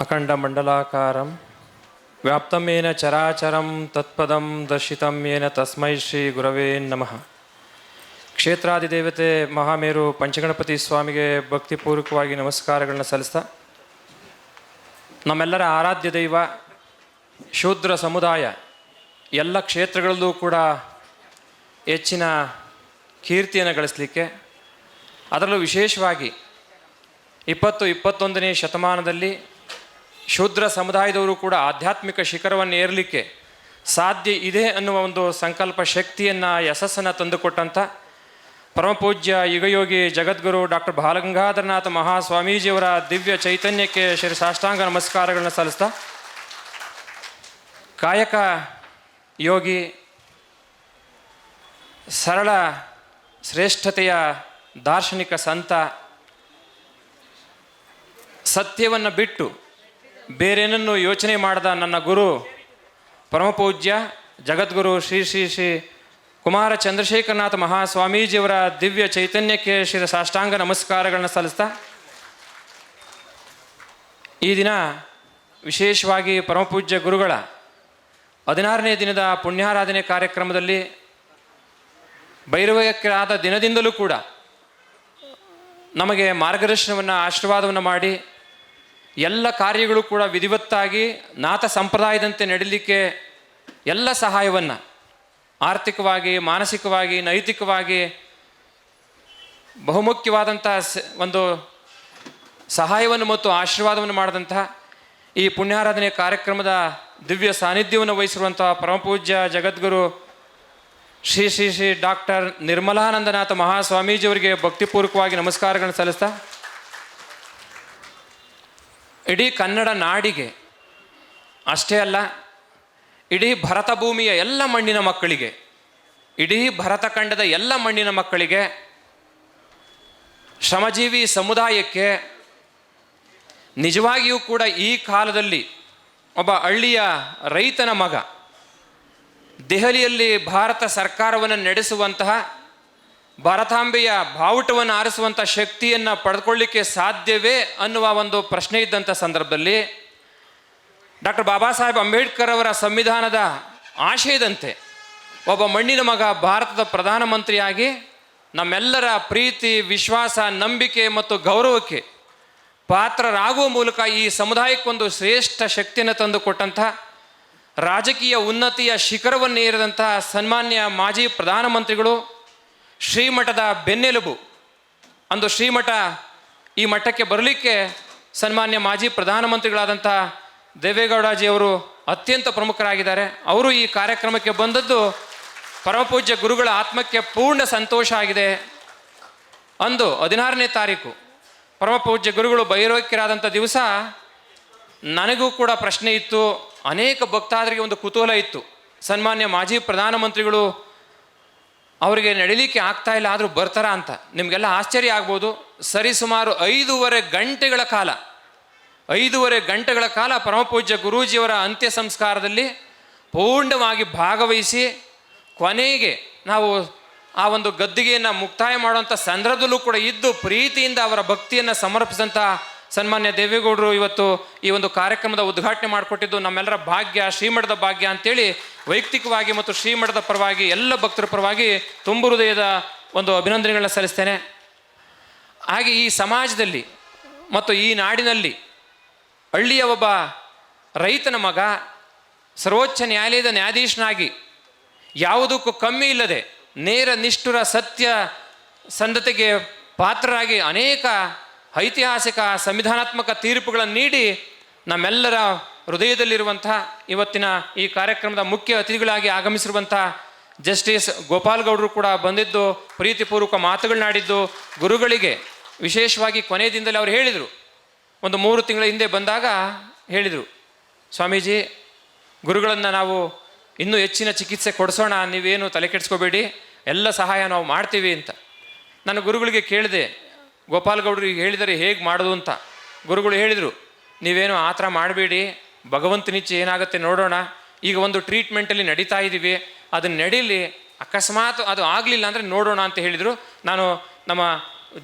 अखण्डमण्डलाकारं व्याप्तं येन चराचरं तत्पदं दर्शितं येन तस्मै ಶ್ರೀಗುರವೇ ನಮಃ ಕ್ಷೇತ್ರಾದಿದೇವತೆ ಮಹಾಮೇರು ಪಂಚಗಣಪತಿ ಸ್ವಾಮಿಗೆ ಭಕ್ತಿಪೂರ್ವಕವಾಗಿ ನಮಸ್ಕಾರಗಳನ್ನ ಸಲ್ಲಿಸ್ತಾ ನಮ್ಮೆಲ್ಲರ ಆರಾಧ್ಯ ದೈವ ಶೂದ್ರ ಸಮುದಾಯ ಎಲ್ಲ ಕ್ಷೇತ್ರಗಳಲ್ಲೂ ಕೂಡ ಹೆಚ್ಚಿನ ಕೀರ್ತಿಯನ್ನು ಗಳಿಸಲಿಕ್ಕೆ ಅದರಲ್ಲೂ ವಿಶೇಷವಾಗಿ ಇಪ್ಪತ್ತು ಇಪ್ಪತ್ತೊಂದನೇ ಶತಮಾನದಲ್ಲಿ ಶೂದ್ರ ಸಮುದಾಯದವರು ಕೂಡ ಆಧ್ಯಾತ್ಮಿಕ ಶಿಖರವನ್ನು ಏರಲಿಕ್ಕೆ ಸಾಧ್ಯ ಇದೆ ಅನ್ನುವ ಒಂದು ಸಂಕಲ್ಪ ಶಕ್ತಿಯನ್ನು, ಯಶಸ್ಸನ್ನು ತಂದುಕೊಟ್ಟಂಥ ಪರಮಪೂಜ್ಯ ಯುಗಯೋಗಿ ಜಗದ್ಗುರು ಡಾಕ್ಟರ್ ಬಾಲಗಂಗಾಧರನಾಥ ಮಹಾಸ್ವಾಮೀಜಿಯವರ ದಿವ್ಯ ಚೈತನ್ಯಕ್ಕೆ ಶ್ರೀ ಸಾಷ್ಟಾಂಗ ನಮಸ್ಕಾರಗಳನ್ನು ಸಲ್ಲಿಸ್ತಾ ಕಾಯಕ ಯೋಗಿ ಸರಳ ಶ್ರೇಷ್ಠತೆಯ ದಾರ್ಶನಿಕ ಸಂತ ಸತ್ಯವನ್ನು ಬಿಟ್ಟು ಬೇರೇನನ್ನು ಯೋಚನೆ ಮಾಡದ ನನ್ನ ಗುರು ಪರಮಪೂಜ್ಯ ಜಗದ್ಗುರು ಶ್ರೀ ಶ್ರೀ ಶ್ರೀ ಕುಮಾರ ಚಂದ್ರಶೇಖರನಾಥ ಮಹಾಸ್ವಾಮೀಜಿಯವರ ದಿವ್ಯ ಚೈತನ್ಯಕ್ಕೆ ಶ್ರೀ ಸಾಷ್ಟಾಂಗ ನಮಸ್ಕಾರಗಳನ್ನು ಸಲ್ಲಿಸ್ತಾ, ಈ ದಿನ ವಿಶೇಷವಾಗಿ ಪರಮಪೂಜ್ಯ ಗುರುಗಳ ಹದಿನಾರನೇ ದಿನದ ಪುಣ್ಯಾರಾಧನೆ ಕಾರ್ಯಕ್ರಮದಲ್ಲಿ ಭೈರವಕ್ರಾದ ದಿನದಿಂದಲೂ ಕೂಡ ನಮಗೆ ಮಾರ್ಗದರ್ಶನವನ್ನು, ಆಶೀರ್ವಾದವನ್ನು ಮಾಡಿ ಎಲ್ಲ ಕಾರ್ಯಗಳು ಕೂಡ ವಿಧಿವತ್ತಾಗಿ ನಾಥ ಸಂಪ್ರದಾಯದಂತೆ ನಡೀಲಿಕ್ಕೆ ಎಲ್ಲ ಸಹಾಯವನ್ನು ಆರ್ಥಿಕವಾಗಿ, ಮಾನಸಿಕವಾಗಿ, ನೈತಿಕವಾಗಿ ಬಹುಮುಖ್ಯವಾದಂಥ ಒಂದು ಸಹಾಯವನ್ನು ಮತ್ತು ಆಶೀರ್ವಾದವನ್ನು ಮಾಡಿದಂತಹ ಈ ಪುಣ್ಯಾರಾಧನೆ ಕಾರ್ಯಕ್ರಮದ ದಿವ್ಯ ಸಾನ್ನಿಧ್ಯವನ್ನು ವಹಿಸಿರುವಂತಹ ಪರಮಪೂಜ್ಯ ಜಗದ್ಗುರು ಶ್ರೀ ಶ್ರೀ ಶ್ರೀ ಡಾಕ್ಟರ್ ನಿರ್ಮಲಾನಂದನಾಥ ಮಹಾಸ್ವಾಮೀಜಿಯವರಿಗೆ ಭಕ್ತಿಪೂರ್ವಕವಾಗಿ ನಮಸ್ಕಾರಗಳನ್ನು ಸಲ್ಲಿಸ್ತಾ ಇಡೀ ಕನ್ನಡ ನಾಡಿಗೆ, ಅಷ್ಟೇ ಅಲ್ಲ, ಇಡೀ ಭರತ ಭೂಮಿಯ ಎಲ್ಲ ಮಣ್ಣಿನ ಮಕ್ಕಳಿಗೆ, ಇಡೀ ಭರತ ಖಂಡದ ಎಲ್ಲ ಮಣ್ಣಿನ ಮಕ್ಕಳಿಗೆ, ಶ್ರಮಜೀವಿ ಸಮುದಾಯಕ್ಕೆ ನಿಜವಾಗಿಯೂ ಕೂಡ ಈ ಕಾಲದಲ್ಲಿ ಒಬ್ಬ ಹಳ್ಳಿಯ ರೈತನ ಮಗ, ದೆಹಲಿಯಲ್ಲಿ ಭಾರತ ಸರ್ಕಾರವನ್ನು ನಡೆಸುವಂತಹ ಭಾರತಾಂಬೆಯ ಬಾವುಟವನ್ನು ಆರಿಸುವಂಥ ಶಕ್ತಿಯನ್ನು ಪಡೆದುಕೊಳ್ಳಿಕ್ಕೆ ಸಾಧ್ಯವೇ ಅನ್ನುವ ಒಂದು ಪ್ರಶ್ನೆ ಇದ್ದಂಥ ಸಂದರ್ಭದಲ್ಲಿ ಡಾಕ್ಟರ್ ಬಾಬಾ ಸಾಹೇಬ್ ಅಂಬೇಡ್ಕರ್ ಅವರ ಸಂವಿಧಾನದ ಆಶಯದಂತೆ ಒಬ್ಬ ಮಣ್ಣಿನ ಮಗ ಭಾರತದ ಪ್ರಧಾನಮಂತ್ರಿಯಾಗಿ ನಮ್ಮೆಲ್ಲರ ಪ್ರೀತಿ, ವಿಶ್ವಾಸ, ನಂಬಿಕೆ ಮತ್ತು ಗೌರವಕ್ಕೆ ಪಾತ್ರರಾಗುವ ಮೂಲಕ ಈ ಸಮುದಾಯಕ್ಕೊಂದು ಶ್ರೇಷ್ಠ ಶಕ್ತಿಯನ್ನು ತಂದುಕೊಟ್ಟಂಥ ರಾಜಕೀಯ ಉನ್ನತಿಯ ಶಿಖರವನ್ನು ಏರಿದಂತಹ ಸನ್ಮಾನ್ಯ ಮಾಜಿ ಪ್ರಧಾನಮಂತ್ರಿಗಳು ಶ್ರೀಮಠದ ಬೆನ್ನೆಲುಬು. ಅಂದು ಶ್ರೀಮಠ ಈ ಮಠಕ್ಕೆ ಬರಲಿಕ್ಕೆ ಸನ್ಮಾನ್ಯ ಮಾಜಿ ಪ್ರಧಾನಮಂತ್ರಿಗಳಾದಂಥ ದೇವೇಗೌಡಜಿಯವರು ಅತ್ಯಂತ ಪ್ರಮುಖರಾಗಿದ್ದಾರೆ. ಅವರು ಈ ಕಾರ್ಯಕ್ರಮಕ್ಕೆ ಬಂದದ್ದು ಪರಮಪೂಜ್ಯ ಗುರುಗಳ ಆತ್ಮಕ್ಕೆ ಪೂರ್ಣ ಸಂತೋಷ ಆಗಿದೆ. ಅಂದು ಹದಿನಾರನೇ ತಾರೀಕು ಪರಮಪೂಜ್ಯ ಗುರುಗಳು ಬೈರೋಕ್ಯರಾದಂಥ ದಿವಸ ನನಗೂ ಕೂಡ ಪ್ರಶ್ನೆ ಇತ್ತು. ಅನೇಕ ಭಕ್ತಾದರಿಗೆ ಒಂದು ಕುತೂಹಲ ಇತ್ತು. ಸನ್ಮಾನ್ಯ ಮಾಜಿ ಪ್ರಧಾನಮಂತ್ರಿಗಳು ಅವರಿಗೆ ನಡಿಲಿಕ್ಕೆ ಆಗ್ತಾ ಇಲ್ಲ, ಆದರೂ ಬರ್ತಾರ ಅಂತ. ನಿಮಗೆಲ್ಲ ಆಶ್ಚರ್ಯ ಆಗ್ಬೋದು. ಸರಿಸುಮಾರು ಐದೂವರೆ ಗಂಟೆಗಳ ಕಾಲ, ಐದೂವರೆ ಗಂಟೆಗಳ ಕಾಲ ಪರಮಪೂಜ್ಯ ಗುರೂಜಿಯವರ ಅಂತ್ಯ ಸಂಸ್ಕಾರದಲ್ಲಿ ಪೂರ್ಣವಾಗಿ ಭಾಗವಹಿಸಿ ಕೊನೆಗೆ ನಾವು ಆ ಒಂದು ಗದ್ದಿಗೆಯನ್ನು ಮುಕ್ತಾಯ ಮಾಡುವಂಥ ಸಂದರ್ಭದಲ್ಲೂ ಕೂಡ ಇದ್ದು ಪ್ರೀತಿಯಿಂದ ಅವರ ಭಕ್ತಿಯನ್ನು ಸಮರ್ಪಿಸಿದಂಥ ಸನ್ಮಾನ್ಯ ದೇವೇಗೌಡರು ಇವತ್ತು ಈ ಒಂದು ಕಾರ್ಯಕ್ರಮದ ಉದ್ಘಾಟನೆ ಮಾಡಿಕೊಟ್ಟಿದ್ದು ನಮ್ಮೆಲ್ಲರ ಭಾಗ್ಯ, ಶ್ರೀಮಠದ ಭಾಗ್ಯ ಅಂತೇಳಿ ವೈಯಕ್ತಿಕವಾಗಿ ಮತ್ತು ಶ್ರೀಮಠದ ಪರವಾಗಿ ಎಲ್ಲ ಭಕ್ತರ ಪರವಾಗಿ ತುಂಬು ಹೃದಯದ ಒಂದು ಅಭಿನಂದನೆಗಳನ್ನ ಸಲ್ಲಿಸ್ತೇನೆ. ಹಾಗೆ ಈ ಸಮಾಜದಲ್ಲಿ ಮತ್ತು ಈ ನಾಡಿನಲ್ಲಿ ಹಳ್ಳಿಯ ಒಬ್ಬ ರೈತನ ಮಗ ಸರ್ವೋಚ್ಚ ನ್ಯಾಯಾಲಯದ ನ್ಯಾಯಾಧೀಶನಾಗಿ ಯಾವುದಕ್ಕೂ ಕಮ್ಮಿ ಇಲ್ಲದೆ ನೇರ ನಿಷ್ಠುರ ಸತ್ಯ ಸಂದತೆಗೆ ಪಾತ್ರರಾಗಿ ಅನೇಕ ಐತಿಹಾಸಿಕ ಸಂವಿಧಾನಾತ್ಮಕ ತೀರ್ಪುಗಳನ್ನು ನೀಡಿ ನಮ್ಮೆಲ್ಲರ ಹೃದಯದಲ್ಲಿರುವಂಥ ಇವತ್ತಿನ ಈ ಕಾರ್ಯಕ್ರಮದ ಮುಖ್ಯ ಅತಿಥಿಗಳಾಗಿ ಆಗಮಿಸಿರುವಂಥ ಜಸ್ಟಿಸ್ ಗೋಪಾಲ್ ಗೌಡರು ಕೂಡ ಬಂದಿದ್ದು, ಪ್ರೀತಿಪೂರ್ವಕ ಮಾತುಗಳನ್ನಾಡಿದ್ದು, ಗುರುಗಳಿಗೆ ವಿಶೇಷವಾಗಿ ಕೊನೆಯ ದಿನದಲ್ಲಿ ಅವರು ಹೇಳಿದರು. ಒಂದು ಮೂರು ತಿಂಗಳ ಹಿಂದೆ ಬಂದಾಗ ಹೇಳಿದರು, ಸ್ವಾಮೀಜಿ, ಗುರುಗಳನ್ನು ನಾವು ಇನ್ನೂ ಹೆಚ್ಚಿನ ಚಿಕಿತ್ಸೆ ಕೊಡಿಸೋಣ, ನೀವೇನು ತಲೆ ಕೆಡಿಸ್ಕೋಬೇಡಿ, ಎಲ್ಲ ಸಹಾಯ ನಾವು ಮಾಡ್ತೀವಿ ಅಂತ. ನಾನು ಗುರುಗಳಿಗೆ ಕೇಳಿದೆ ಗೋಪಾಲ್ ಈಗ ಹೇಳಿದರೆ ಹೇಗೆ ಮಾಡೋದು ಅಂತ. ಗುರುಗಳು ಹೇಳಿದರು, ನೀವೇನು ಆ ಥರ ಮಾಡಬೇಡಿ ಭಗವಂತನಿಚ್ಛೆ ಏನಾಗುತ್ತೆ ನೋಡೋಣ. ಈಗ ಒಂದು ಟ್ರೀಟ್ಮೆಂಟಲ್ಲಿ ನಡೀತಾ ಇದ್ದೀವಿ ಅದನ್ನು ನಡೀಲಿ, ಅಕಸ್ಮಾತ್ ಅದು ಆಗಲಿಲ್ಲ ಅಂದರೆ ನೋಡೋಣ ಅಂತ ಹೇಳಿದರು. ನಾನು ನಮ್ಮ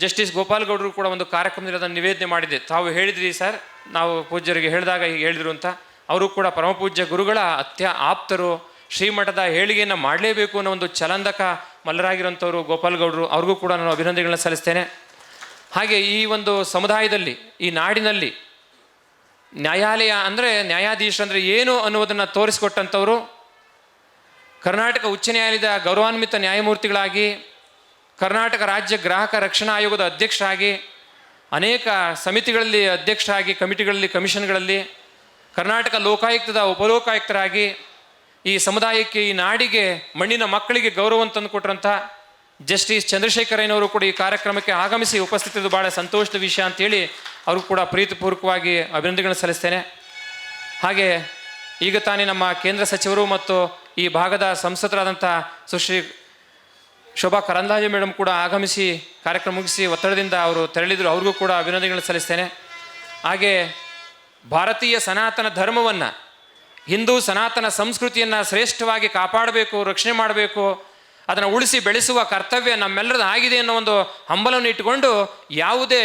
ಜಸ್ಟಿಸ್ ಗೋಪಾಲಗೌಡರು ಕೂಡ ಒಂದು ಕಾರ್ಯಕ್ರಮದಲ್ಲಿ ಅದನ್ನು ನಿವೇದನೆ ಮಾಡಿದ್ದೆ. ತಾವು ಹೇಳಿದ್ರಿ ಸರ್, ನಾವು ಪೂಜ್ಯರಿಗೆ ಹೇಳಿದಾಗ ಹೀಗೆ ಹೇಳಿದರು ಅಂತ. ಅವರು ಕೂಡ ಪರಮಪೂಜ್ಯ ಗುರುಗಳ ಅತ್ಯ ಆಪ್ತರು. ಶ್ರೀಮಠದ ಹೇಳಿಗೆಯನ್ನು ಮಾಡಲೇಬೇಕು ಅನ್ನೋ ಒಂದು ಚಲಂದಕ ಮಲ್ಲರಾಗಿರುವಂಥವರು ಗೋಪಾಲ್ ಗೌಡರು ಅವ್ರಿಗೂ ಕೂಡ ನಾನು ಅಭಿನಂದನೆಗಳನ್ನ ಸಲ್ಲಿಸ್ತೇನೆ. ಹಾಗೆ ಈ ಒಂದು ಸಮುದಾಯದಲ್ಲಿ, ಈ ನಾಡಿನಲ್ಲಿ ನ್ಯಾಯಾಲಯ ಅಂದರೆ ನ್ಯಾಯಾಧೀಶ ಅಂದರೆ ಏನು ಅನ್ನುವುದನ್ನು ತೋರಿಸಿಕೊಟ್ಟಂಥವರು, ಕರ್ನಾಟಕ ಉಚ್ಚ ನ್ಯಾಯಾಲಯದ ಗೌರವಾನ್ವಿತ ನ್ಯಾಯಮೂರ್ತಿಗಳಾಗಿ, ಕರ್ನಾಟಕ ರಾಜ್ಯ ಗ್ರಾಹಕ ರಕ್ಷಣಾ ಆಯೋಗದ ಅಧ್ಯಕ್ಷರಾಗಿ, ಅನೇಕ ಸಮಿತಿಗಳಲ್ಲಿ ಅಧ್ಯಕ್ಷರಾಗಿ, ಕಮಿಟಿಗಳಲ್ಲಿ, ಕಮಿಷನ್ಗಳಲ್ಲಿ, ಕರ್ನಾಟಕ ಲೋಕಾಯುಕ್ತದ ಉಪಲೋಕಾಯುಕ್ತರಾಗಿ ಈ ಸಮುದಾಯಕ್ಕೆ, ಈ ನಾಡಿಗೆ, ಮಣ್ಣಿನ ಮಕ್ಕಳಿಗೆ ಗೌರವ ತಂದುಕೊಟ್ರಂಥ ಜಸ್ಟಿಸ್ ಚಂದ್ರಶೇಖರಯ್ಯನವರು ಕೂಡ ಈ ಕಾರ್ಯಕ್ರಮಕ್ಕೆ ಆಗಮಿಸಿ ಉಪಸ್ಥಿತಿದ್ದು ಭಾಳ ಸಂತೋಷದ ವಿಷಯ ಅಂತೇಳಿ ಅವರು ಕೂಡ ಪ್ರೀತಿಪೂರ್ವಕವಾಗಿ ಅಭಿನಂದನೆಗಳನ್ನು ಸಲ್ಲಿಸ್ತೇನೆ. ಹಾಗೆ ಈಗ ತಾನೇ ನಮ್ಮ ಕೇಂದ್ರ ಸಚಿವರು ಮತ್ತು ಈ ಭಾಗದ ಸಂಸದರಾದಂಥ ಸುಶ್ರೀ ಶೋಭಾ ಕರಂದಾಜೆ ಮೇಡಮ್ ಕೂಡ ಆಗಮಿಸಿ ಕಾರ್ಯಕ್ರಮ ಮುಗಿಸಿ ಒತ್ತಡದಿಂದ ಅವರು ತೆರಳಿದರು. ಅವ್ರಿಗೂ ಕೂಡ ಅಭಿನಂದನೆಗಳನ್ನು ಸಲ್ಲಿಸ್ತೇನೆ. ಹಾಗೆ ಭಾರತೀಯ ಸನಾತನ ಧರ್ಮವನ್ನು, ಹಿಂದೂ ಸನಾತನ ಸಂಸ್ಕೃತಿಯನ್ನು ಶ್ರೇಷ್ಠವಾಗಿ ಕಾಪಾಡಬೇಕು, ರಕ್ಷಣೆ ಮಾಡಬೇಕು ಅದನ್ನು ಉಳಿಸಿ ಬೆಳೆಸುವ ಕರ್ತವ್ಯ ನಮ್ಮೆಲ್ಲರದ್ದು ಆಗಿದೆ ಅನ್ನೋ ಒಂದು ಹಂಬಲವನ್ನು ಇಟ್ಟುಕೊಂಡು ಯಾವುದೇ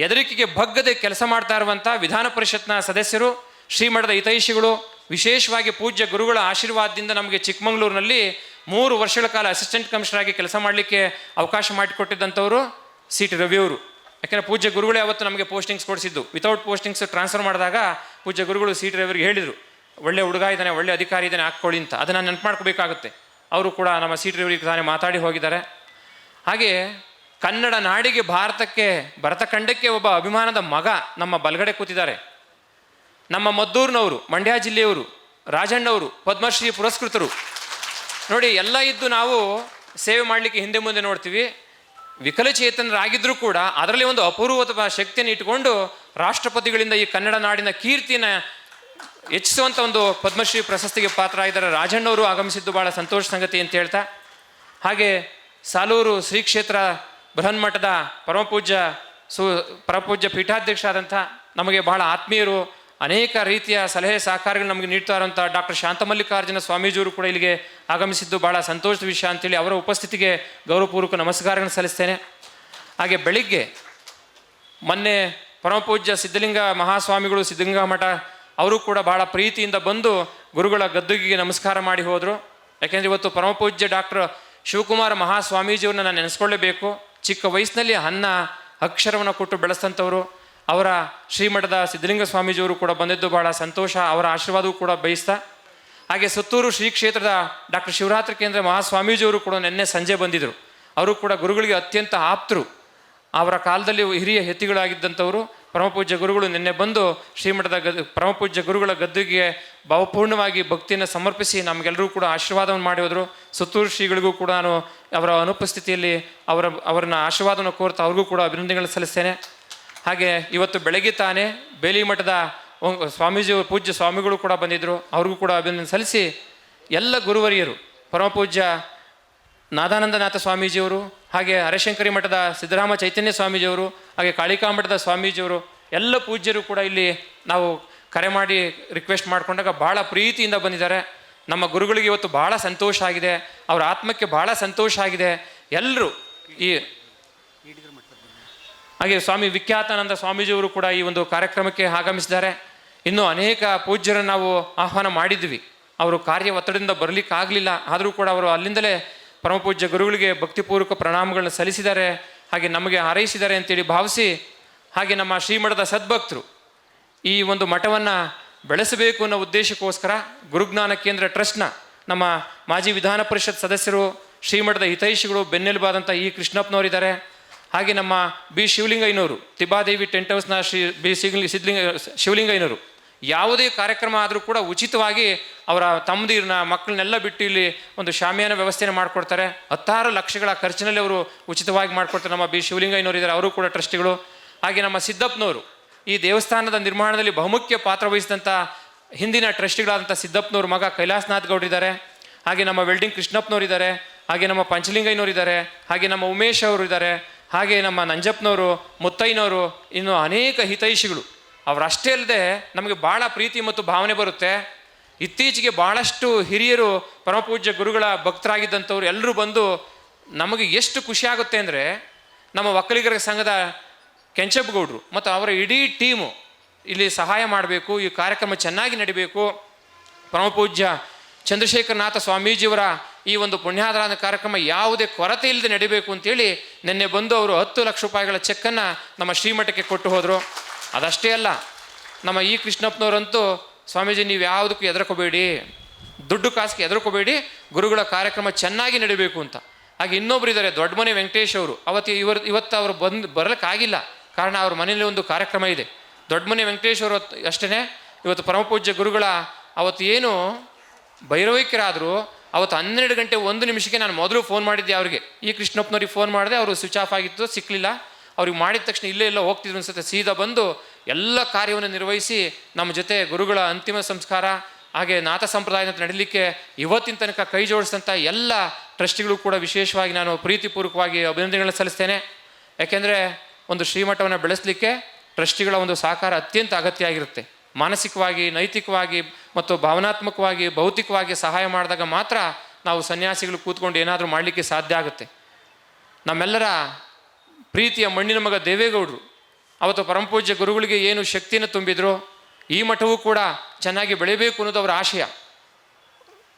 ಹೆದರಿಕೆಗೆ ಬಗ್ಗದೆ ಕೆಲಸ ಮಾಡ್ತಾ ಇರುವಂಥ ವಿಧಾನ ಪರಿಷತ್ನ ಸದಸ್ಯರು, ಶ್ರೀಮಠದ ಹಿತೈಷಿಗಳು, ವಿಶೇಷವಾಗಿ ಪೂಜ್ಯ ಗುರುಗಳ ಆಶೀರ್ವಾದದಿಂದ ನಮಗೆ ಚಿಕ್ಕಮಗಳೂರಿನಲ್ಲಿ ಮೂರು ವರ್ಷಗಳ ಕಾಲ ಅಸಿಸ್ಟೆಂಟ್ ಕಮಿಷನರ್ ಆಗಿ ಕೆಲಸ ಮಾಡಲಿಕ್ಕೆ ಅವಕಾಶ ಮಾಡಿಕೊಟ್ಟಿದ್ದಂಥವರು ಸಿ ಟಿ ರವಿಯವರು ಯಾಕೆಂದರೆ ಪೂಜ್ಯ ಗುರುಗಳೇ ಅವತ್ತು ನಮಗೆ ಪೋಸ್ಟಿಂಗ್ಸ್ ಕೊಡಿಸಿದ್ದು. ವಿತೌಟ್ ಪೋಸ್ಟಿಂಗ್ಸ್ ಟ್ರಾನ್ಸ್ಫರ್ ಮಾಡಿದಾಗ ಪೂಜ್ಯ ಗುರುಗಳು ಸಿ ಟಿ ರವಿಯವರಿಗೆ ಹೇಳಿದರು, ಒಳ್ಳೆ ಹುಡುಗ ಇದ್ದಾನೆ, ಒಳ್ಳೆ ಅಧಿಕಾರಿ ಇದ್ದಾನೆ, ಹಾಕ್ಕೊಳ್ಳಿ ಅಂತ. ಅದನ್ನು ನೆನಪು ಮಾಡ್ಕೋಬೇಕಾಗುತ್ತೆ. ಅವರು ಕೂಡ ನಮ್ಮ ಸಿ ಟಿ ರವಿಯವರಿಗೆ ತಾನೇ ಮಾತಾಡಿ ಹೋಗಿದ್ದಾರೆ. ಹಾಗೆ ಕನ್ನಡ ನಾಡಿಗೆ ಭಾರತಕ್ಕೆ ಭರತಖಂಡಕ್ಕೆ ಒಬ್ಬ ಅಭಿಮಾನದ ಮಗ ನಮ್ಮ ಬಲಗಡೆ ಕೂತಿದ್ದಾರೆ. ನಮ್ಮ ಮದ್ದೂರಿನವರು, ಮಂಡ್ಯ ಜಿಲ್ಲೆಯವರು, ರಾಜಣ್ಣವರು, ಪದ್ಮಶ್ರೀ ಪುರಸ್ಕೃತರು. ನೋಡಿ, ಎಲ್ಲ ಇದ್ದು ನಾವು ಸೇವೆ ಮಾಡಲಿಕ್ಕೆ ಹಿಂದೆ ಮುಂದೆ ನೋಡ್ತೀವಿ. ವಿಕಲಚೇತನರಾಗಿದ್ದರೂ ಕೂಡ ಅದರಲ್ಲಿ ಒಂದು ಅಪೂರ್ವದ ಶಕ್ತಿಯನ್ನು ಇಟ್ಟುಕೊಂಡು ರಾಷ್ಟ್ರಪತಿಗಳಿಂದ ಈ ಕನ್ನಡ ನಾಡಿನ ಕೀರ್ತಿನ ಹೆಚ್ಚಿಸುವಂಥ ಒಂದು ಪದ್ಮಶ್ರೀ ಪ್ರಶಸ್ತಿಗೆ ಪಾತ್ರ ಆಗಿದ್ದಾರೆ ರಾಜಣ್ಣವರು ಆಗಮಿಸಿದ್ದು ಭಾಳ ಸಂತೋಷ ಸಂಗತಿ ಅಂತ ಹೇಳ್ತಾ, ಹಾಗೆ ಸಾಲೂರು ಶ್ರೀ ಕ್ಷೇತ್ರ ಬೃಹನ್ಮಠದ ಪರಮಪೂಜ್ಯ ಸು, ಪರಮಪೂಜ್ಯ ಪೀಠಾಧ್ಯಕ್ಷರಾದಂಥ ನಮಗೆ ಬಹಳ ಆತ್ಮೀಯರು, ಅನೇಕ ರೀತಿಯ ಸಲಹೆ ಸಹಕಾರಗಳು ನಮಗೆ ನೀಡ್ತಾ ಇರುವಂಥ ಡಾಕ್ಟರ್ ಶಾಂತಮಲ್ಲಿಕಾರ್ಜುನ ಸ್ವಾಮೀಜಿಯವರು ಕೂಡ ಇಲ್ಲಿಗೆ ಆಗಮಿಸಿದ್ದು ಭಾಳ ಸಂತೋಷದ ವಿಷಯ ಅಂತೇಳಿ ಅವರ ಉಪಸ್ಥಿತಿಗೆ ಗೌರವಪೂರ್ವಕ ನಮಸ್ಕಾರಗಳನ್ನು ಸಲ್ಲಿಸ್ತೇನೆ. ಹಾಗೆ ಬೆಳಿಗ್ಗೆ ಮೊನ್ನೆ ಪರಮಪೂಜ್ಯ ಸಿದ್ಧಲಿಂಗ ಮಹಾಸ್ವಾಮಿಗಳು ಸಿದ್ಧಲಿಂಗ ಮಠ ಅವರು ಕೂಡ ಬಹಳ ಪ್ರೀತಿಯಿಂದ ಬಂದು ಗುರುಗಳ ಗದ್ದುಗೆಗೆ ನಮಸ್ಕಾರ ಮಾಡಿ ಹೋದರು. ಯಾಕೆಂದರೆ ಇವತ್ತು ಪರಮಪೂಜ್ಯ ಡಾಕ್ಟರ್ ಶಿವಕುಮಾರ ಮಹಾಸ್ವಾಮೀಜಿಯವ್ರನ್ನ ನಾನು ನೆನೆಸ್ಕೊಳ್ಳೇಬೇಕು. ಚಿಕ್ಕ ವಯಸ್ಸಿನಲ್ಲಿ ಅನ್ನ, ಅಕ್ಷರವನ್ನು ಕೊಟ್ಟು ಬೆಳೆಸ್ತಂಥವ್ರು. ಅವರ ಶ್ರೀಮಠದ ಸಿದ್ಧಲಿಂಗ ಸ್ವಾಮೀಜಿಯವರು ಕೂಡ ಬಂದಿದ್ದು ಬಹಳ ಸಂತೋಷ, ಅವರ ಆಶೀರ್ವಾದವೂ ಕೂಡ ಬಯಸ್ತಾ. ಹಾಗೆ ಸುತ್ತೂರು ಶ್ರೀ ಕ್ಷೇತ್ರದ ಡಾಕ್ಟರ್ ಶಿವರಾತ್ರಿ ಕೇಂದ್ರ ಮಹಾಸ್ವಾಮೀಜಿಯವರು ಕೂಡ ನಿನ್ನೆ ಸಂಜೆ ಬಂದಿದ್ದರು ಅವರು ಕೂಡ ಗುರುಗಳಿಗೆ ಅತ್ಯಂತ ಆಪ್ತರು. ಅವರ ಕಾಲದಲ್ಲಿ ಹಿರಿಯ ಹೆತ್ತಿಗಳಾಗಿದ್ದಂಥವರು. ಪರಮಪೂಜ್ಯ ಗುರುಗಳು ನಿನ್ನೆ ಬಂದು ಶ್ರೀಮಠದ ಗದ್, ಪರಮಪೂಜ್ಯ ಗುರುಗಳ ಗದ್ದುಗೆ ಭಾವಪೂರ್ಣವಾಗಿ ಭಕ್ತಿಯನ್ನು ಸಮರ್ಪಿಸಿ ನಮಗೆಲ್ಲರೂ ಕೂಡ ಆಶೀರ್ವಾದವನ್ನು ಮಾಡಿ ಹೋದರು. ಸುತ್ತೂರು ಶ್ರೀಗಳಿಗೂ ಕೂಡ ನಾನು ಅವರ ಅನುಪಸ್ಥಿತಿಯಲ್ಲಿ ಅವರ, ಅವರನ್ನ ಆಶೀರ್ವಾದವನ್ನು ಕೋರ್ತಾ ಅವ್ರಿಗೂ ಕೂಡ ಅಭಿನಂದನೆಗಳನ್ನು ಸಲ್ಲಿಸ್ತೇನೆ. ಹಾಗೆ ಇವತ್ತು ಬೆಳಗ್ಗೆ ತಾನೇ ಬೇಲಿ ಮಠದ ಸ್ವಾಮೀಜಿ ಪೂಜ್ಯ ಸ್ವಾಮಿಗಳು ಕೂಡ ಬಂದಿದ್ದರು ಅವ್ರಿಗೂ ಕೂಡ ಅಭಿನಂದನೆ ಸಲ್ಲಿಸಿ ಎಲ್ಲ ಗುರುವರಿಯರು, ಪರಮಪೂಜ್ಯ ನಾದಾನಂದನಾಥ ಸ್ವಾಮೀಜಿಯವರು ಹಾಗೆ ಹರಶಂಕರಿ ಮಠದ ಸಿದ್ದರಾಮ ಚೈತನ್ಯ ಸ್ವಾಮೀಜಿಯವರು, ಹಾಗೆ ಕಾಳಿಕಾ ಮಠದ ಸ್ವಾಮೀಜಿಯವರು, ಎಲ್ಲ ಪೂಜ್ಯರು ಕೂಡ ಇಲ್ಲಿ ನಾವು ಕರೆ ಮಾಡಿ ರಿಕ್ವೆಸ್ಟ್ ಮಾಡಿಕೊಂಡಾಗ ಭಾಳ ಪ್ರೀತಿಯಿಂದ ಬಂದಿದ್ದಾರೆ. ನಮ್ಮ ಗುರುಗಳಿಗೆ ಇವತ್ತು ಭಾಳ ಸಂತೋಷ ಆಗಿದೆ. ಅವರ ಆತ್ಮಕ್ಕೆ ಭಾಳ ಸಂತೋಷ ಆಗಿದೆ. ಎಲ್ಲರೂ ಈ ಹಾಗೆ ಸ್ವಾಮಿ ವಿಖ್ಯಾತಾನಂದ ಸ್ವಾಮೀಜಿಯವರು ಕೂಡ ಈ ಒಂದು ಕಾರ್ಯಕ್ರಮಕ್ಕೆ ಆಗಮಿಸಿದ್ದಾರೆ. ಇನ್ನೂ ಅನೇಕ ಪೂಜ್ಯರನ್ನು ನಾವು ಆಹ್ವಾನ ಮಾಡಿದ್ವಿ. ಅವರು ಕಾರ್ಯ ಒತ್ತಡದಿಂದ ಬರಲಿಕ್ಕಾಗಲಿಲ್ಲ. ಆದರೂ ಕೂಡ ಅವರು ಅಲ್ಲಿಂದಲೇ ಪರಮಪೂಜ್ಯ ಗುರುಗಳಿಗೆ ಭಕ್ತಿಪೂರ್ವಕ ಪ್ರಣಾಮಗಳನ್ನ ಸಲ್ಲಿಸಿದ್ದಾರೆ, ಹಾಗೆ ನಮಗೆ ಹಾರೈಸಿದ್ದಾರೆ ಅಂತೇಳಿ ಭಾವಿಸಿ, ಹಾಗೆ ನಮ್ಮ ಶ್ರೀಮಠದ ಸದ್ಭಕ್ತರು ಈ ಒಂದು ಮಠವನ್ನು ಬೆಳೆಸಬೇಕು ಅನ್ನೋ ಉದ್ದೇಶಕ್ಕೋಸ್ಕರ ಗುರುಜ್ಞಾನ ಕೇಂದ್ರ ಟ್ರಸ್ಟ್ನ ನಮ್ಮ ಮಾಜಿ ವಿಧಾನ ಪರಿಷತ್ ಸದಸ್ಯರು, ಶ್ರೀಮಠದ ಹಿತೈಷಿಗಳು ಬೆನ್ನೆಲುಬಾದಂಥ ಈ ಕೃಷ್ಣಪ್ಪನವರಿದ್ದಾರೆ. ಹಾಗೆ ನಮ್ಮ ಬಿ ಶಿವಲಿಂಗಯ್ಯನವರು ತಿಬ್ಬಾದೇವಿ ಟೆಂಟ್ ಹೌಸ್ನ ಶ್ರೀ ಬಿ ಸಿಗ್ಲಿ ಸಿದ್ಲಿಂಗ, ಶಿವಲಿಂಗಯ್ಯನವರು ಯಾವುದೇ ಕಾರ್ಯಕ್ರಮ ಆದರೂ ಕೂಡ ಉಚಿತವಾಗಿ ಅವರ ತಮ್ಮದಿರನ್ನ ಮಕ್ಕಳನ್ನೆಲ್ಲ ಬಿಟ್ಟು ಇಲ್ಲಿ ಒಂದು ಶಾಮಿಯಾನ ವ್ಯವಸ್ಥೆಯನ್ನು ಮಾಡಿಕೊಡ್ತಾರೆ. ಹತ್ತಾರು ಲಕ್ಷಗಳ ಖರ್ಚಿನಲ್ಲಿ ಅವರು ಉಚಿತವಾಗಿ ಮಾಡಿಕೊಡ್ತಾರೆ ನಮ್ಮ ಬಿ ಶಿವಲಿಂಗಯ್ಯನವರು ಇದ್ದಾರೆ, ಅವರು ಕೂಡ ಟ್ರಸ್ಟಿಗಳು. ಹಾಗೆ ನಮ್ಮ ಸಿದ್ದಪ್ಪನವರು ಈ ದೇವಸ್ಥಾನದ ನಿರ್ಮಾಣದಲ್ಲಿ ಬಹುಮುಖ್ಯ ಪಾತ್ರ ವಹಿಸಿದಂಥ ಹಿಂದಿನ ಟ್ರಸ್ಟಿಗಳಾದಂಥ ಸಿದ್ದಪ್ಪನವ್ರ ಮಗ ಕೈಲಾಸನಾಥ್ ಗೌಡ್ರಿದ್ದಾರೆ ಹಾಗೆ ನಮ್ಮ ವೆಲ್ಡಿಂಗ್ ಕೃಷ್ಣಪ್ಪನವ್ರು ಇದ್ದಾರೆ. ಹಾಗೆ ನಮ್ಮ ಪಂಚಲಿಂಗಯ್ಯನವರು ಇದ್ದಾರೆ. ಹಾಗೆ ನಮ್ಮ ಉಮೇಶ್ ಅವರು ಇದ್ದಾರೆ. ಹಾಗೆ ನಮ್ಮ ನಂಜಪ್ಪನವರು, ಮುತ್ತಯ್ಯನವರು, ಇನ್ನು ಅನೇಕ ಹಿತೈಷಿಗಳು. ಅವರಷ್ಟೇ ಅಲ್ಲದೆ ನಮಗೆ ಭಾಳ ಪ್ರೀತಿ ಮತ್ತು ಭಾವನೆ ಬರುತ್ತೆ. ಇತ್ತೀಚೆಗೆ ಭಾಳಷ್ಟು ಹಿರಿಯರು ಪರಮಪೂಜ್ಯ ಗುರುಗಳ ಭಕ್ತರಾಗಿದ್ದಂಥವ್ರು ಎಲ್ಲರೂ ಬಂದು ನಮಗೆ ಎಷ್ಟು ಖುಷಿಯಾಗುತ್ತೆ ಅಂದರೆ ನಮ್ಮ ಒಕ್ಕಲಿಗರ ಸಂಘದ ಕೆಂಚಪ್ಪಗೌಡರು ಮತ್ತು ಅವರ ಇಡೀ ಟೀಮು ಇಲ್ಲಿ ಸಹಾಯ ಮಾಡಬೇಕು, ಈ ಕಾರ್ಯಕ್ರಮ ಚೆನ್ನಾಗಿ ನಡಿಬೇಕು. ಪರಮಪೂಜ್ಯ ಚಂದ್ರಶೇಖರನಾಥ ಸ್ವಾಮೀಜಿಯವರ ಈ ಒಂದು ಪುಣ್ಯಾಧಾರಾಧನ ಕಾರ್ಯಕ್ರಮ ಯಾವುದೇ ಕೊರತೆ ಇಲ್ಲದೆ ನಡಿಬೇಕು ಅಂತೇಳಿ ನಿನ್ನೆ ಬಂದು ಅವರು ಹತ್ತು ಲಕ್ಷ ರೂಪಾಯಿಗಳ ಚೆಕ್ಕನ್ನು ನಮ್ಮ ಶ್ರೀಮಠಕ್ಕೆ ಕೊಟ್ಟು ಹೋದರು. ಅದಷ್ಟೇ ಅಲ್ಲ, ನಮ್ಮ ಈ ಕೃಷ್ಣಪ್ಪನವರಂತೂ ಸ್ವಾಮೀಜಿ ನೀವು ಯಾವುದಕ್ಕೂ ಎದರ್ಕೋಬೇಡಿ ದುಡ್ಡು ಕಾಸಿಗೆ ಎದರ್ಕೋಬೇಡಿ ಗುರುಗಳ ಕಾರ್ಯಕ್ರಮ ಚೆನ್ನಾಗಿ ನಡಿಬೇಕು ಅಂತ. ಹಾಗೆ ಇನ್ನೊಬ್ರು ಇದ್ದಾರೆ ದೊಡ್ಡ ಮನೆ ವೆಂಕಟೇಶ್ ಅವರು. ಅವತ್ತು ಇವರು, ಇವತ್ತು ಅವರು ಬಂದು ಬರಲಿಕ್ಕಾಗಿಲ್ಲ ಕಾರಣ ಅವ್ರ ಮನೇಲಿ ಒಂದು ಕಾರ್ಯಕ್ರಮ ಇದೆ. ದೊಡ್ಡಮನೆ ವೆಂಕಟೇಶ್ ಅವರು ಅಷ್ಟೇ ಇವತ್ತು ಪರಮಪೂಜ್ಯ ಗುರುಗಳ ಅವತ್ತು ಏನು, ಭೈರವೈಕ್ಯರಾದರು. ಅವತ್ತು ಹನ್ನೆರಡು ಗಂಟೆ ಒಂದು ನಿಮಿಷಕ್ಕೆ ನಾನು ಮೊದಲು ಫೋನ್ ಮಾಡಿದ್ದೆ ಅವರಿಗೆ. ಈ ಕೃಷ್ಣಪ್ಪನವ್ರಿಗೆ ಫೋನ್ ಮಾಡಿದೆ, ಅವರು ಸ್ವಿಚ್ ಆಫ್ ಆಗಿತ್ತು ಸಿಕ್ಕಲಿಲ್ಲ ಅವ್ರಿಗೆ ಮಾಡಿದ ತಕ್ಷಣ ಇಲ್ಲೇ ಇಲ್ಲ ಹೋಗ್ತಿದ್ರು ಅನ್ಸುತ್ತೆ. ಸೀದಾ ಬಂದು ಎಲ್ಲ ಕಾರ್ಯವನ್ನು ನಿರ್ವಹಿಸಿ ನಮ್ಮ ಜೊತೆ ಗುರುಗಳ ಅಂತಿಮ ಸಂಸ್ಕಾರ, ಹಾಗೆ ನಾಥ ಸಂಪ್ರದಾಯದ ನಡೀಲಿಕ್ಕೆ ಇವತ್ತಿನ ತನಕ ಕೈ ಜೋಡಿಸಿದಂಥ ಎಲ್ಲ ಟ್ರಸ್ಟಿಗಳು ಕೂಡ ವಿಶೇಷವಾಗಿ ನಾನು ಪ್ರೀತಿಪೂರ್ವಕವಾಗಿ ಅಭಿನಂದನೆಗಳನ್ನ ಸಲ್ಲಿಸ್ತೇನೆ. ಯಾಕೆಂದರೆ ಒಂದು ಶ್ರೀಮಠವನ್ನು ಬೆಳೆಸಲಿಕ್ಕೆ ಟ್ರಸ್ಟಿಗಳ ಒಂದು ಸಹಕಾರ ಅತ್ಯಂತ ಅಗತ್ಯ ಆಗಿರುತ್ತೆ ಮಾನಸಿಕವಾಗಿ, ನೈತಿಕವಾಗಿ ಮತ್ತು ಭಾವನಾತ್ಮಕವಾಗಿ, ಭೌತಿಕವಾಗಿ ಸಹಾಯ ಮಾಡಿದಾಗ ಮಾತ್ರ ನಾವು ಸನ್ಯಾಸಿಗಳು ಕೂತ್ಕೊಂಡು ಏನಾದರೂ ಮಾಡಲಿಕ್ಕೆ ಸಾಧ್ಯ ಆಗುತ್ತೆ. ನಮ್ಮೆಲ್ಲರ ಪ್ರೀತಿಯ ಮಣ್ಣಿನ ಮಗ ದೇವೇಗೌಡರು, ಅವತ್ತು ಪರಮಪೂಜ್ಯ ಗುರುಗಳಿಗೆ ಏನು ಶಕ್ತಿಯನ್ನು ತುಂಬಿದ್ರು ಈ ಮಠವೂ ಕೂಡ ಚೆನ್ನಾಗಿ ಬೆಳಿಬೇಕು ಅನ್ನೋದು ಅವರ ಆಶಯ.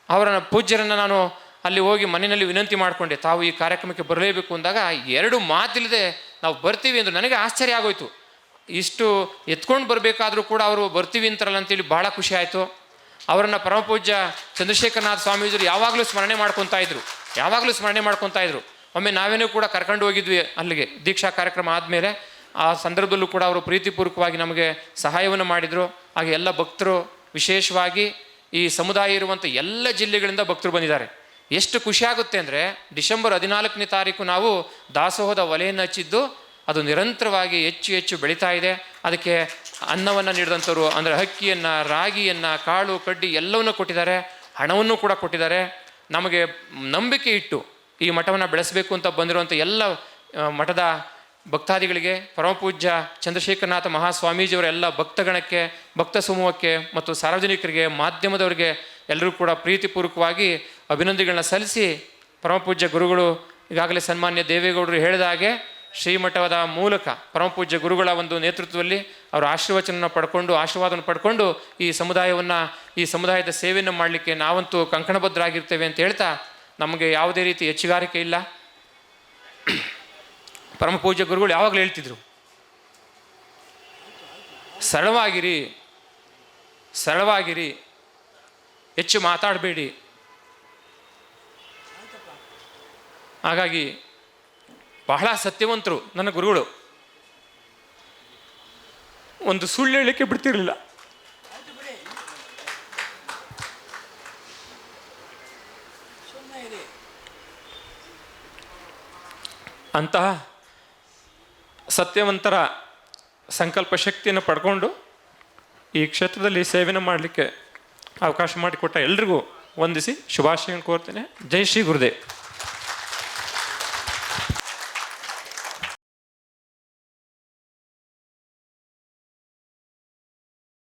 ಅವರ ಪೂಜ್ಯರನ್ನು ನಾನು ಅಲ್ಲಿ ಹೋಗಿ ಮನೆಯಲ್ಲಿ ವಿನಂತಿ ಮಾಡಿಕೊಂಡೆ, ತಾವು ಈ ಕಾರ್ಯಕ್ರಮಕ್ಕೆ ಬರಲೇಬೇಕು ಅಂದಾಗ ಎರಡು ಮಾತಿಲ್ಲದೆ ನಾವು ಬರ್ತೀವಿ ಅಂದರು ನನಗೆ ಆಶ್ಚರ್ಯ ಆಗೋಯ್ತು. ಇಷ್ಟು ಎತ್ಕೊಂಡು ಬರಬೇಕಾದ್ರೂ ಕೂಡ ಅವರು ಬರ್ತೀವಿ ಅಂತಾರಲ್ಲ ಅಂತೇಳಿ ಭಾಳ ಖುಷಿ ಆಯಿತು. ಅವರನ್ನು ಪರಮಪೂಜ್ಯ ಚಂದ್ರಶೇಖರನಾಥ ಸ್ವಾಮೀಜಿಯವರು ಯಾವಾಗಲೂ ಸ್ಮರಣೆ ಮಾಡ್ಕೊತಾ ಇದ್ರು, ಯಾವಾಗಲೂ ಸ್ಮರಣೆ ಮಾಡ್ಕೊತಾ ಇದ್ರು. ಒಮ್ಮೆ ನಾವೇನೂ ಕೂಡ ಕರ್ಕೊಂಡು ಹೋಗಿದ್ವಿ ಅಲ್ಲಿಗೆ ದೀಕ್ಷಾ ಕಾರ್ಯಕ್ರಮ ಆದಮೇಲೆ, ಆ ಸಂದರ್ಭದಲ್ಲೂ ಕೂಡ ಅವರು ಪ್ರೀತಿಪೂರ್ವಕವಾಗಿ ನಮಗೆ ಸಹಾಯವನ್ನು ಮಾಡಿದರು. ಹಾಗೆ ಎಲ್ಲ ಭಕ್ತರು ವಿಶೇಷವಾಗಿ ಈ ಸಮುದಾಯ ಇರುವಂಥ ಎಲ್ಲ ಜಿಲ್ಲೆಗಳಿಂದ ಭಕ್ತರು ಬಂದಿದ್ದಾರೆ. ಎಷ್ಟು ಖುಷಿಯಾಗುತ್ತೆ ಅಂದರೆ ಡಿಸೆಂಬರ್ ಹದಿನಾಲ್ಕನೇ ತಾರೀಕು ನಾವು ದಾಸೋಹದ ಒಲೆಯನ್ನು ಹಚ್ಚಿದ್ದು, ಅದು ನಿರಂತರವಾಗಿ ಹೆಚ್ಚು ಹೆಚ್ಚು ಬೆಳೀತಾ ಇದೆ. ಅದಕ್ಕೆ ಅನ್ನವನ್ನು ನೀಡಿದಂಥವ್ರು ಅಂದರೆ ಅಕ್ಕಿಯನ್ನು ರಾಗಿಯನ್ನು, ಕಾಳು, ಕಡ್ಡಿ ಎಲ್ಲವನ್ನು ಕೊಟ್ಟಿದ್ದಾರೆ, ಹಣವನ್ನು ಕೂಡ ಕೊಟ್ಟಿದ್ದಾರೆ. ನಮಗೆ ನಂಬಿಕೆ ಇಟ್ಟು ಈ ಮಠವನ್ನು ಬೆಳೆಸಬೇಕು ಅಂತ ಬಂದಿರುವಂಥ ಎಲ್ಲ ಮಠದ ಭಕ್ತಾದಿಗಳಿಗೆ ಪರಮಪೂಜ್ಯ ಚಂದ್ರಶೇಖರನಾಥ ಮಹಾಸ್ವಾಮೀಜಿಯವರ ಎಲ್ಲ ಭಕ್ತಗಣಕ್ಕೆ, ಭಕ್ತ ಸಮೂಹಕ್ಕೆ ಮತ್ತು ಸಾರ್ವಜನಿಕರಿಗೆ, ಮಾಧ್ಯಮದವರಿಗೆ ಎಲ್ಲರೂ ಕೂಡ ಪ್ರೀತಿಪೂರ್ವಕವಾಗಿ ಅಭಿನಂದನೆಗಳನ್ನ ಸಲ್ಲಿಸಿ ಪರಮಪೂಜ್ಯ ಗುರುಗಳು ಈಗಾಗಲೇ ಸನ್ಮಾನ್ಯ ದೇವೇಗೌಡರು ಹೇಳಿದ ಹಾಗೆ ಶ್ರೀಮಠದ ಮೂಲಕ ಪರಮಪೂಜ್ಯ ಗುರುಗಳ ಒಂದು ನೇತೃತ್ವದಲ್ಲಿ ಅವರ ಆಶೀರ್ವಚನ ಪಡ್ಕೊಂಡು, ಆಶೀರ್ವಾದವನ್ನು ಪಡ್ಕೊಂಡು ಈ ಸಮುದಾಯವನ್ನು, ಈ ಸಮುದಾಯದ ಸೇವೆಯನ್ನು ಮಾಡಲಿಕ್ಕೆ ನಾವಂತೂ ಕಂಕಣಬದ್ಧರಾಗಿರ್ತೇವೆ ಅಂತ ಹೇಳ್ತಾ ನಮಗೆ ಯಾವುದೇ ರೀತಿ ಹೆಚ್ಚುಗಾರಿಕೆ ಇಲ್ಲ. ಪರಮಪೂಜ್ಯ ಗುರುಗಳು ಯಾವಾಗಲೂ ಹೇಳ್ತಿದ್ರು, ಸರಳವಾಗಿರಿ ಸರಳವಾಗಿರಿ, ಹೆಚ್ಚು ಮಾತಾಡಬೇಡಿ. ಹಾಗಾಗಿ ಬಹಳ ಸತ್ಯವಂತರು ನನ್ನ ಗುರುಗಳು. ಒಂದು ಸುಳ್ಳು ಹೇಳಲಿಕ್ಕೆ ಬಿಡ್ತಿರ್ಲಿಲ್ಲ. ಅಂತಹ ಸತ್ಯವಂತರ ಸಂಕಲ್ಪ ಶಕ್ತಿಯನ್ನು ಪಡ್ಕೊಂಡು ಈ ಕ್ಷೇತ್ರದಲ್ಲಿ ಸೇವೆಯನ್ನು ಮಾಡಲಿಕ್ಕೆ ಅವಕಾಶ ಮಾಡಿಕೊಟ್ಟ ಎಲ್ರಿಗೂ ವಂದಿಸಿ ಶುಭಾಶಯ ಕೋರ್ತೇನೆ. ಜೈ ಶ್ರೀ ಗುರುದೇವ್.